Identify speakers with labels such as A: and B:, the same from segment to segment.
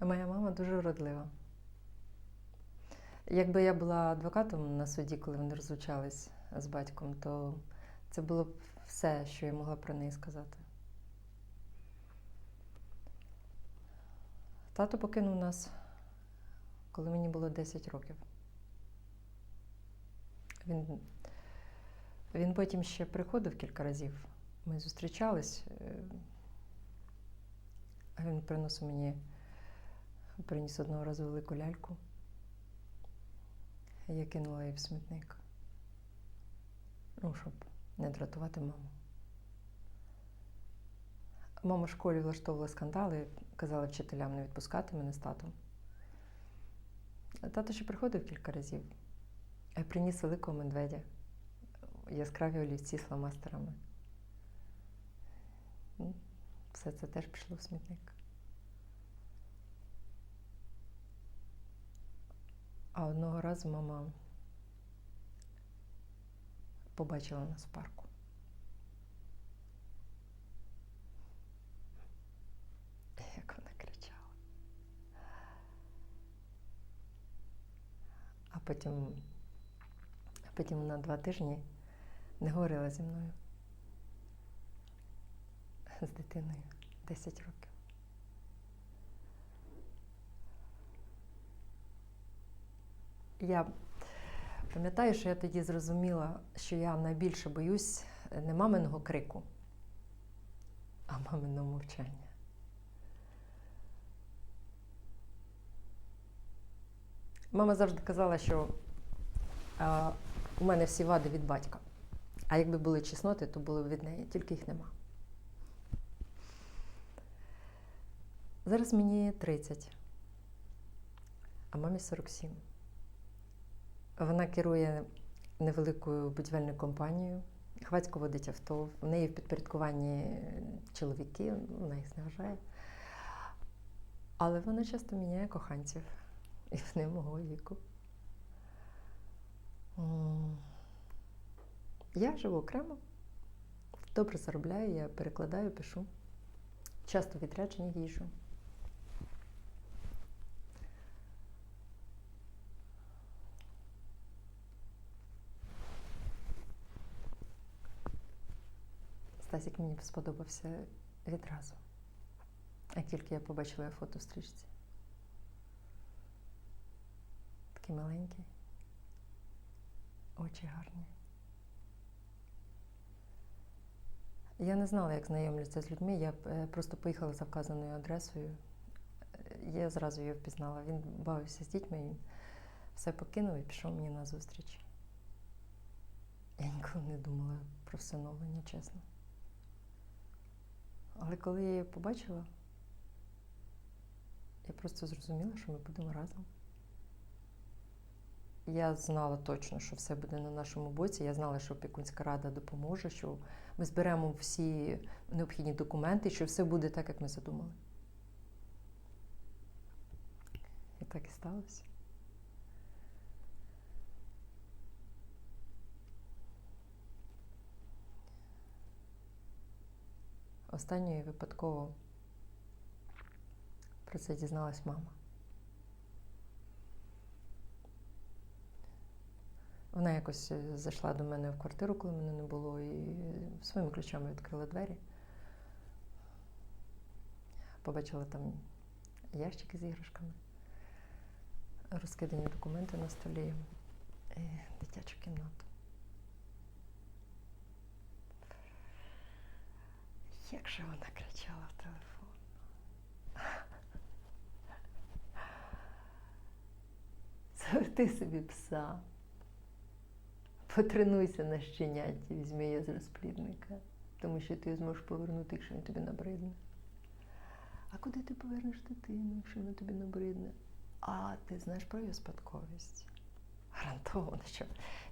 A: Моя мама дуже вродлива. Якби я була адвокатом на суді, коли вони розлучались з батьком, то це було б все, що я могла про неї сказати. Тато покинув нас, коли мені було 10 років. Він, він потім ще приходив кілька разів. Ми зустрічались. е, він приносив мені, приніс одного разу велику ляльку. Я кинула її в смітник. Ну, щоб не дратувати маму. Мама в школі влаштовувала скандали, казала вчителям не відпускати мене з татом. Тато ще приходив кілька разів. Я приніс великого медведя, яскраві олівці з фломастерами. Все це теж пішло в смітник. А одного разу мама побачила нас в парку. Як вона кричала. А потім, а потім вона два тижні не говорила зі мною з дитиною 10 років. Я пам'ятаю, що я тоді зрозуміла, що я найбільше боюсь не маминого крику, а маминого мовчання. Мама завжди казала, що а, у мене всі вади від батька. А якби були чесноти, то були б від неї, тільки їх нема. Зараз мені 30, а мамі 47. Вона керує невеликою будівельною компанією, хвацько водить авто, в неї в підпорядкуванні чоловіки, вона їх зневажає. Але вона часто міняє коханців і вони мого віку. Я живу окремо, добре заробляю, я перекладаю, пишу. Часто в відрядження їжджу. Стасік мені сподобався відразу. Як тільки я побачила його фото в стрічці. Такий маленький, очі гарні. Я не знала, як знайомлюся з людьми. Я е, просто поїхала за вказаною адресою. Е, Я зразу його впізнала. Він бавився з дітьми, він все покинув і пішов мені на зустріч. Я ніколи не думала про всиновлення, чесно. Але коли я її побачила, я просто зрозуміла, що ми будемо разом. Я знала точно, що все буде на нашому боці. Я знала, що опікунська рада допоможе, що ми зберемо всі необхідні документи, що все буде так, як ми задумали. І так і сталося. Останньою випадково про це дізналась мама. Вона якось е, зайшла до мене в квартиру, коли мене не було, і своїми ключами відкрила двері. Побачила там ящики з іграшками, розкидані документи на столі, і дитячу кімнату. Як же вона кричала в телефон. Заведи собі пса. Потренуйся на щенятті, візьми я з розплідника, тому що ти зможеш повернути, якщо він тобі набридне. А куди ти повернеш дитину, якщо вона тобі набридне? А ти знаєш про її спадковість? Гарантовано, що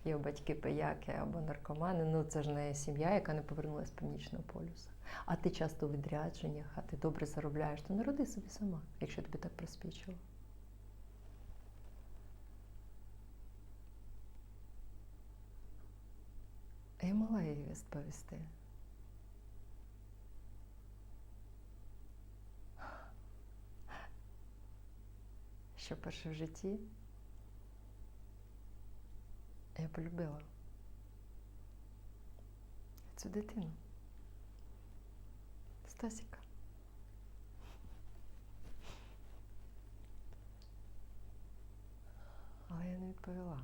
A: його батьки пияки або наркомани. Ну це ж не сім'я, яка не повернулася з північного полюса. А ти часто у відрядженнях, а ти добре заробляєш, то народи собі сама, якщо тобі так приспічило. Я могла її відповісти. що перше в житті я полюбила цю дитину. Стасіка. Але я не відповіла.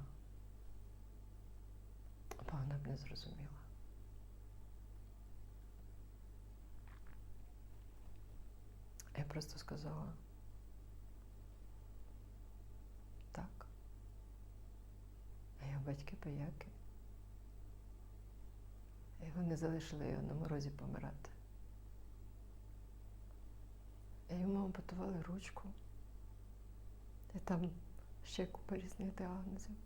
A: Бо вона б не зрозуміла. Я просто сказала так. А його батьки пояки. І вони залишили його на морозі помирати. Йому ампутували ручку. І там ще купа різних діагнозів.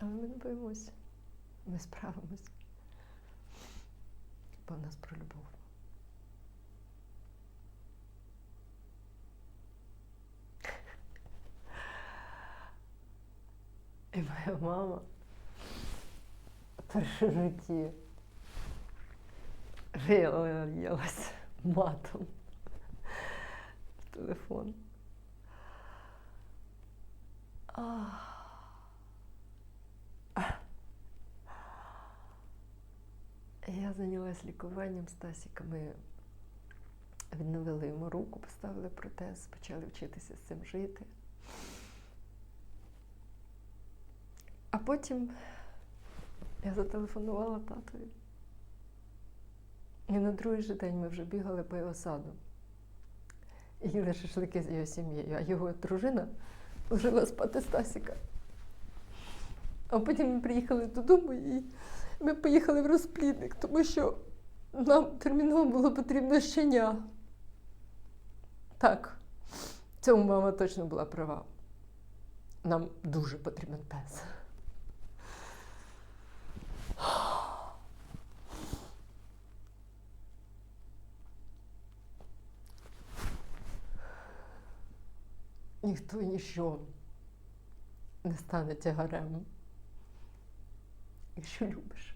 A: Але ми не боїмося. Ми справимося. Бо в нас про любов. І моя мама перше в житті виявилася матом в телефон. Я зайнялась лікуванням Стасіка. Ми відновили йому руку, поставили протез, почали вчитися з цим жити. Потім я зателефонувала татові. І на другий же день ми вже бігали по його саду. І їли шашлики з його сім'єю, а його дружина ложила спати Стасіка. А потім ми приїхали додому і ми поїхали в розплідник, тому що нам терміново було потрібно щеня. Так, цьому мама точно була права. Нам дуже потрібен пес. Ніхто і ніщо не стане тягарем, якщо любиш.